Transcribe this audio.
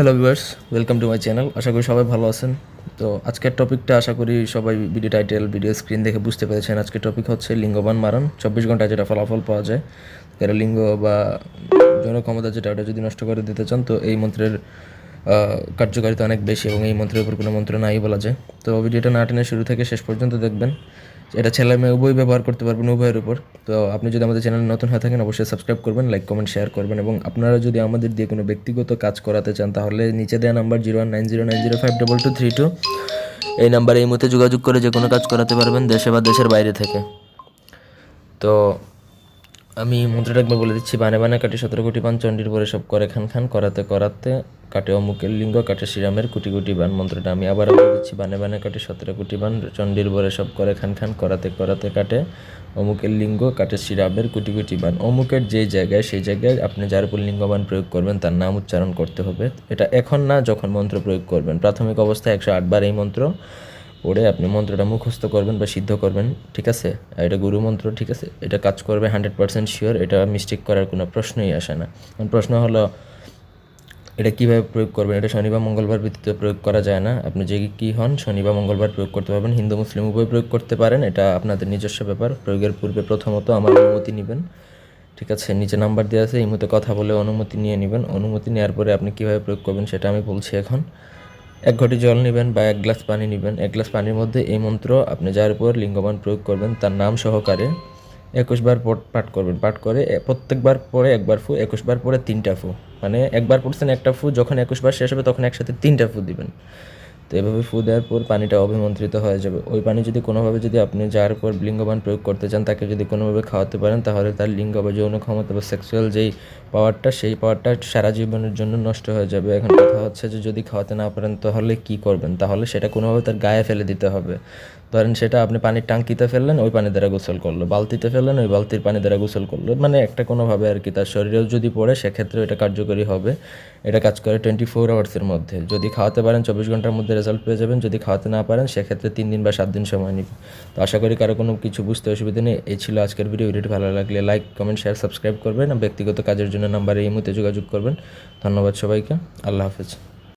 Hello viewers welcome to my channel আশা করি সবাই ভালো আছেন। তো আজকের টপিকটা আশা করি সবাই ভিডিও টাইটেল ভিডিও স্ক্রিন দেখে বুঝতে পেরেছেন। আজকের টপিক হচ্ছে লিঙ্গবান মারণ। চব্বিশ ঘন্টায় যেটা ফলাফল পাওয়া যায় কারও লিঙ্গ বা জনক্ষমতা ক্ষমতা যেটা, ওটা যদি নষ্ট করে দিতে চান, তো এই মন্ত্রের কার্যকারিতা অনেক বেশি এবং এই মন্ত্রের উপর কোনো মন্ত্র নাই বলা যায়। তো ভিডিওটা না টেনে শুরু থেকে শেষ পর্যন্ত দেখবেন। এটা ছেলে মেয়ে উভয় ব্যবহার করতে পারবেন উভয়ের উপর। তো আপনি যদি আমাদের চ্যানেলে নতুন হয়ে থাকেন, অবশ্যই সাবস্ক্রাইব করবেন লাইক কমেন্ট শেয়ার করবেন এবং আপনারা যদি আমাদের দিয়ে কোনো ব্যক্তিগত কাজ করাতে চান, তাহলে নিচে দেওয়া number zero one nine zero nine zero five double two three two এই নাম্বারে এই মুহূর্তে যোগাযোগ করে যে কোনো কাজ করাতে পারবেন দেশে বা দেশের বাইরে থেকে। তো আমি মন্ত্রটা একবার বলে দিচ্ছি, বানে বানে কাটে সতেরো কোটি পান চণ্ডীর পরে সব করে খান খান, করাতে করাতে কাটে অমুকের লিঙ্গ, কাটে শ্রীরামের কোটি কোটি বান, মন্ত্রটা আমি আবার বলে দিচ্ছি, বানে বানে কাটে সতেরো কোটি বান, চণ্ডীর পরে সব করে খান খান, করাতে করাতে কাটে অমুকের লিঙ্গ, কাটে শ্রীরামের কোটি কোটি বান। অমুকের যে জায়গায়, সেই জায়গায় আপনি যার উপর লিঙ্গবান প্রয়োগ করবেন, তার নাম উচ্চারণ করতে হবে। এটা এখন না, যখন মন্ত্র প্রয়োগ করবেন। প্রাথমিক অবস্থায় একশো আটবার এই মন্ত্র পড়ে আপনি মন্ত্রটা মুখস্থ করবেন বা সিদ্ধ করবেন, ঠিক আছে? এটা গুরু মন্ত্র, ঠিক আছে? এটা কাজ করবে হান্ড্রেড পার্সেন্ট শিওর এটা মিস্টেক করার কোনো প্রশ্নই আসে না। প্রশ্ন হলো, এটা কীভাবে প্রয়োগ করবেন? এটা শনি বা মঙ্গলবার ভিত্তিতে প্রয়োগ করা যায় না। আপনি যে কী হন, শনি বা মঙ্গলবার প্রয়োগ করতে পারবেন। হিন্দু, মুসলিম উভয় প্রয়োগ করতে পারেন। এটা আপনাদের নিজস্ব ব্যাপার। প্রয়োগের পূর্বে প্রথমত আমার অনুমতি নেবেন, ঠিক আছে? নিচে নাম্বার দেওয়া আছে, এই মুহূর্তে কথা বলে অনুমতি নিয়ে নেবেন। অনুমতি নেওয়ার পরে আপনি কীভাবে প্রয়োগ করবেন সেটা আমি বলছি এখন। এক ঘটি জল নেবেন বা এক গ্লাস পানি নেবেন। এক গ্লাস পানির মধ্যে এই মন্ত্র আপনি যার উপর লিঙ্গবান প্রয়োগ করবেন, তার নাম সহকারে একুশবার পাঠ করবেন। পাঠ করে প্রত্যেকবার পরে একবার ফু একুশবার পরে তিনটা ফু। মানে একবার পড়ছেন একটা ফু, যখন একুশবার শেষ হবে তখন একসাথে তিনটা ফু দিবেন। তো এভাবে ফু দেওয়ার পর পানিটা অভিমন্ত্রিত হয়ে যাবে। ওই পানি যদি কোনোভাবে যদি আপনি যার উপর লিঙ্গবান প্রয়োগ করতে চান, তাকে যদি কোনোভাবে খাওয়াতে পারেন, তাহলে তার লিঙ্গ বা যৌন ক্ষমতা বা সেক্সুয়াল যেই পাওয়ারটা সেই পাওয়ারটা সারা জীবনের জন্য নষ্ট হয়ে যাবে। এখন কথা হচ্ছে যে যদি খাওয়াতে না পারেন, তাহলে কি করবেন? তাহলে সেটা কোনোভাবে তার গায়ে ফেলে দিতে হবে। ধরেন সেটা আপনি পানির টাঙ্কিতে ফেললেন, ওই পানি দ্বারা গোসল করল। বালতিতে ফেললেন, ওই বালতির পানি দ্বারা গোসল করল। মানে একটা কোনোভাবে আর কি, তার শরীরেও যদি পড়ে সেক্ষেত্রে এটা কার্যকরী হবে। এটা কাজ করে টোয়েন্টি ফোর আওয়ার্সের মধ্যে। যদি খাওয়াতে পারেন, চব্বিশ ঘণ্টার মধ্যে রেজাল্ট পেয়ে যাবেন। যদি খাওয়াতে না পারেন, সেক্ষেত্রে তিন দিন বা সাত দিন সময় নিবে। তো আশা করি কারও কোনো কিছু বুঝতে অসুবিধা নেই। এই ছিল আজকের ভিডিও ভিডিওটি ভালো লাগলে লাইক কমেন্ট শেয়ার সাবস্ক্রাইব করবেন। ব্যক্তিগত কাজের জন্য নাম্বারে এই মুহূর্তে যোগাযোগ করবেন। ধন্যবাদ সবাইকে। আল্লাহ হাফেজ।